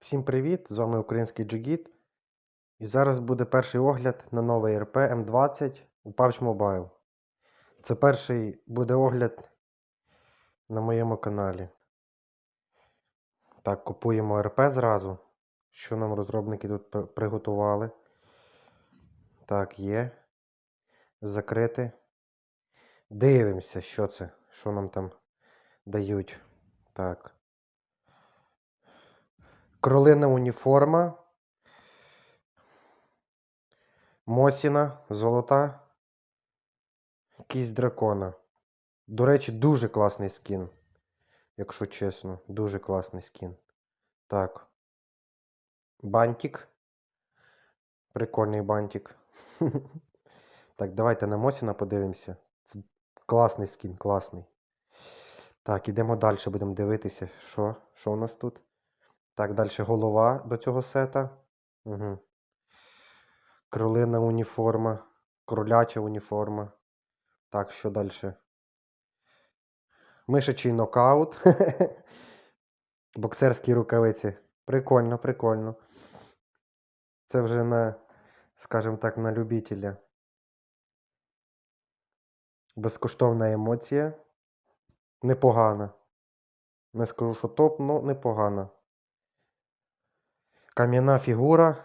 Всім привіт! З вами український Джигіт. І зараз буде перший огляд на новий РП М20 у PUBG Mobile. Це перший буде огляд на моєму каналі. Так, купуємо РП зразу. Що нам розробники тут приготували. Так, є. Закрити. Дивимося, що це, що нам там дають. Так. Кролина уніформа. Мосіна, золота. Кість дракона. До речі, дуже класний скін. Якщо чесно, дуже класний скін. Так. Бантик. Прикольний бантик. Так, давайте на Мосіна подивимося. Це класний скін, класний. Так, ідемо далі, будемо дивитися, що, що у нас тут. Так, далі голова до цього сета. Угу. Кролина уніформа. Кроляча уніформа. Так, що далі? Мишачий нокаут. Боксерські рукавиці. Прикольно, прикольно. Це вже на, скажімо так, на любителя. Безкоштовна емоція. Непогана. Не скажу, що топ, але непогана. Кам'яна фігура.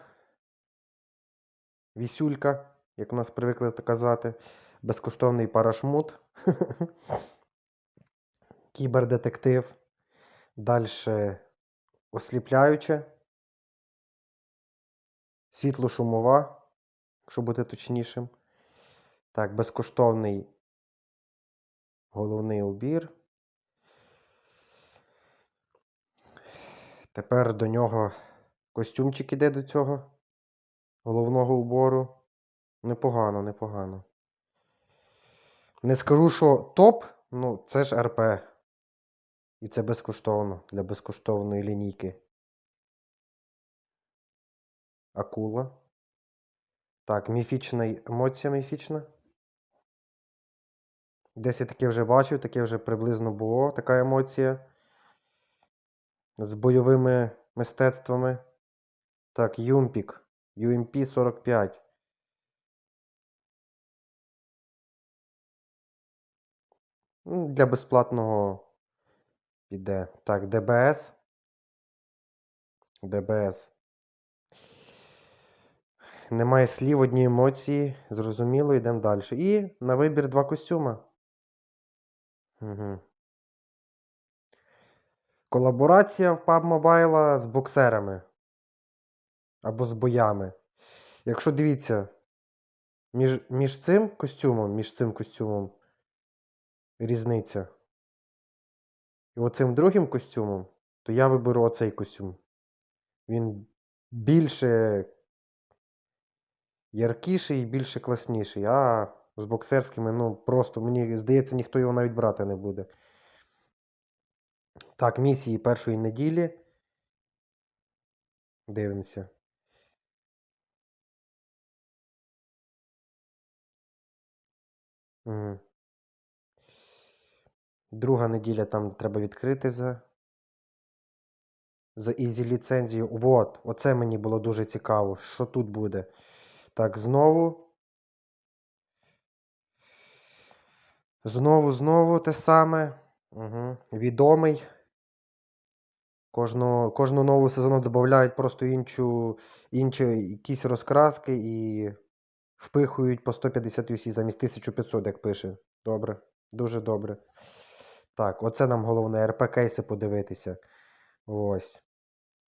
Вісюлька, як у нас привикли казати. Безкоштовний парашмут. Кібердетектив. Далі осліпляюче. Світло-шумова, якщо бути точнішим. Так, безкоштовний головний убір. Тепер до нього костюмчик іде до цього головного убору. Непогано, непогано. Не скажу, що топ, ну це ж РП. І це безкоштовно для безкоштовної лінійки. Акула. Так, міфічна емоція міфічна. Десь я таке вже бачив, таке вже приблизно було, така емоція. З бойовими мистецтвами. Так, Юмпік. UMP 45. Ну, Для безплатного піде. Так, ДБС. ДБС. Немає слів, одні емоції. Зрозуміло, йдемо далі. І на вибір два костюма. Угу. Колаборація в PUBG Mobile з боксерами. Або з боями. Якщо дивіться, між, між цим костюмом, між цим костюмом різниця. І оцим другим костюмом, то я виберу оцей костюм. Він більше яркіший і більше класніший. А з боксерськими, ну, просто, мені здається, ніхто його навіть брати не буде. Так, місії першої неділі. Дивимося. Друга неділя там треба відкрити за. За Easy ліцензію. Вот, оце мені було дуже цікаво. Що тут буде? Так, знову. Знову, знову те саме. Угу. Відомий. Кожну, кожну нову сезону додають просто іншу, інші якісь розкраски і впихують по 150 UC замість 1500, як пише. Добре. Дуже добре. Так, оце нам головне РП кейси подивитися. Ось.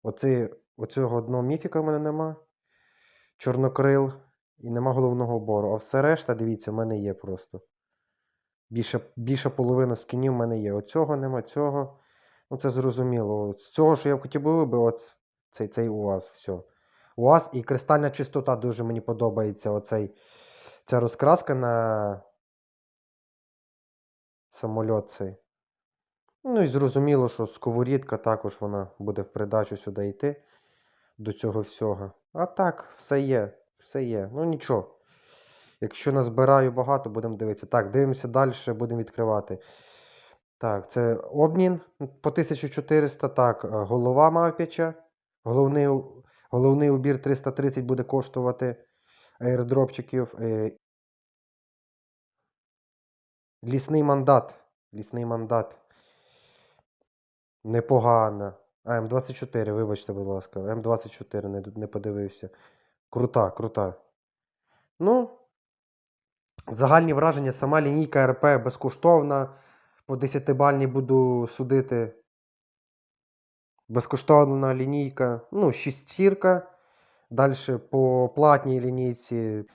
Оці, оцього одного міфіка в мене нема. Чорнокрил. І нема головного обору. А все решта, дивіться, в мене є просто. Більше, більша половина скінів в мене є. Оцього нема, цього. Ну, це зрозуміло. З цього, що я хотів би вибити, от цей, цей УАЗ. Все. УАЗ і кристальна чистота дуже мені подобається. Оцей, ця розкраска на самольот цей. Ну і зрозуміло, що сковорідка також вона буде в придачу сюди йти до цього всього. А так, все є, все є. Ну нічого. Якщо назбираю багато, будемо дивитися. Так, дивимося далі, будемо відкривати. Так, це обмін по 1400. Так, е, голова мавпяча. Головний, головний убір 330 буде коштувати аірдропчиків. Е, лісний мандат. Лісний мандат. Непогано. А, М24, вибачте, будь ласка. М24 не, не подивився. Крута, крута. Ну, загальні враження, сама лінійка РП безкоштовна. По 10-бальній буду судити. Безкоштовна лінійка. Ну, шістірка. Далі по платній лінійці.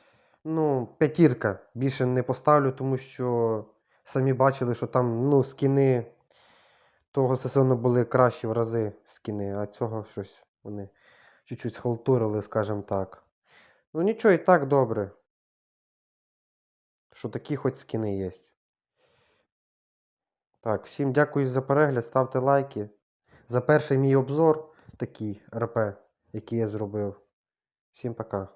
Ну, п'ятірка. Більше не поставлю, тому що самі бачили, що там ну, скіни того сезону були кращі в рази скіни, а цього щось вони чуть-чуть схалтурили, скажімо так. Ну нічого, і так добре. Що такі хоч скіни є. Так, всім дякую за перегляд, ставте лайки. За перший мій обзор такий РП, який я зробив. Всім пока.